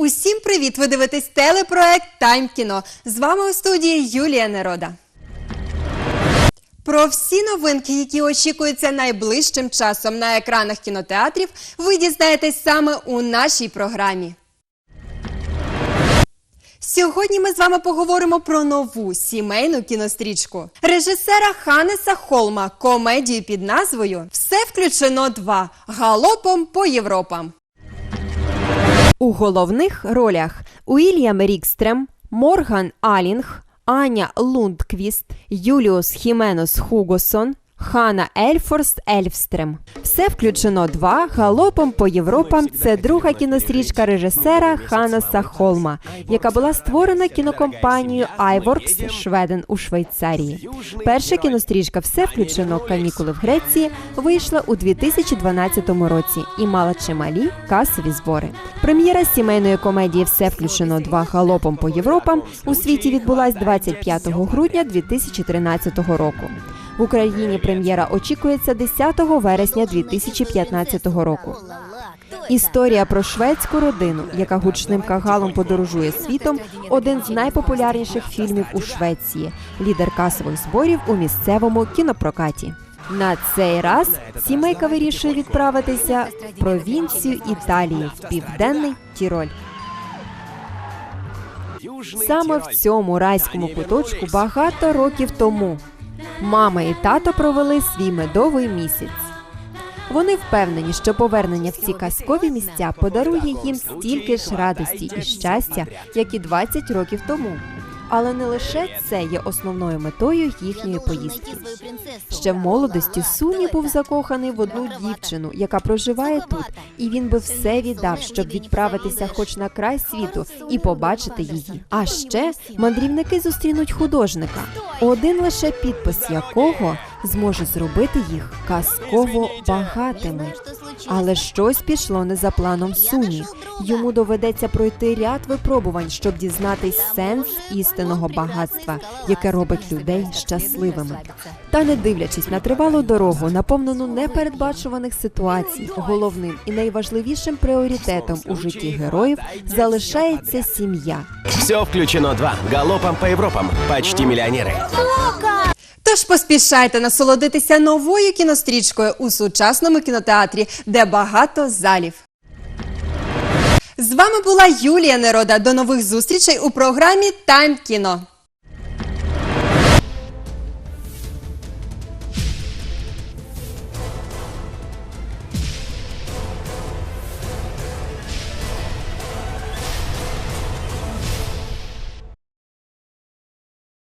Усім привіт! Ви дивитесь телепроект Тайм кіно. З вами у студії Юлія Нерода. Про всі новинки, які очікуються найближчим часом на екранах кінотеатрів, ви дізнаєтесь саме у нашій програмі. Сьогодні ми з вами поговоримо про нову сімейну кінострічку режисера Ханеса Холма, комедію під назвою Все включено 2. Галопом по Європам. У головних ролях Уільям Рікстрем, Морган Алінг, Аня Лундквіст, Юліус Хіменос Хугосон, Хана Ельфорст Ельфстрем. Все включено два галопом по Європам. Це друга кінострічка режисера Ханаса Холма, яка була створена кінокомпанією iWorks Шведен у Швейцарії. Перша кінострічка Все включено канікули в Греції вийшла у 2012 році і мала чималі касові збори. Прем'єра сімейної комедії Все включено два галопом по Європам у світі відбулась 25 грудня 2013 року. В Україні прем'єра очікується 10 вересня 2015 року. Історія про шведську родину, яка гучним кагалом подорожує світом, один з найпопулярніших фільмів у Швеції, лідер касових зборів у місцевому кінопрокаті. На цей раз сімейка вирішує відправитися в провінцію Італії в південний Тіроль. Саме в цьому райському куточку багато років тому мама і тато провели свій медовий місяць. Вони впевнені, що повернення в ці казкові місця подарує їм стільки ж радості і щастя, як і 20 років тому. Але не лише це є основною метою їхньої поїздки. Ще в молодості Суні був закоханий в одну дівчину, яка проживає тут, і він би все віддав, щоб відправитися хоч на край світу і побачити її. А ще мандрівники зустрінуть художника, один лише підпис якого зможе зробити їх казково багатими. Але щось пішло не за планом Суні. Йому доведеться пройти ряд випробувань, щоб дізнатись сенс істинного багатства, яке робить людей щасливими. Та не дивлячись на тривалу дорогу, наповнену непередбачуваних ситуацій, головним і найважливішим пріоритетом у житті героїв залишається сім'я. Все включено 2. Галопом по Европам. Почти миллионеры. Тож поспішайте насолодитися новою кінострічкою у сучасному кінотеатрі, де багато залів. З вами була Юлія Нерода. До нових зустрічей у програмі Тайм кіно.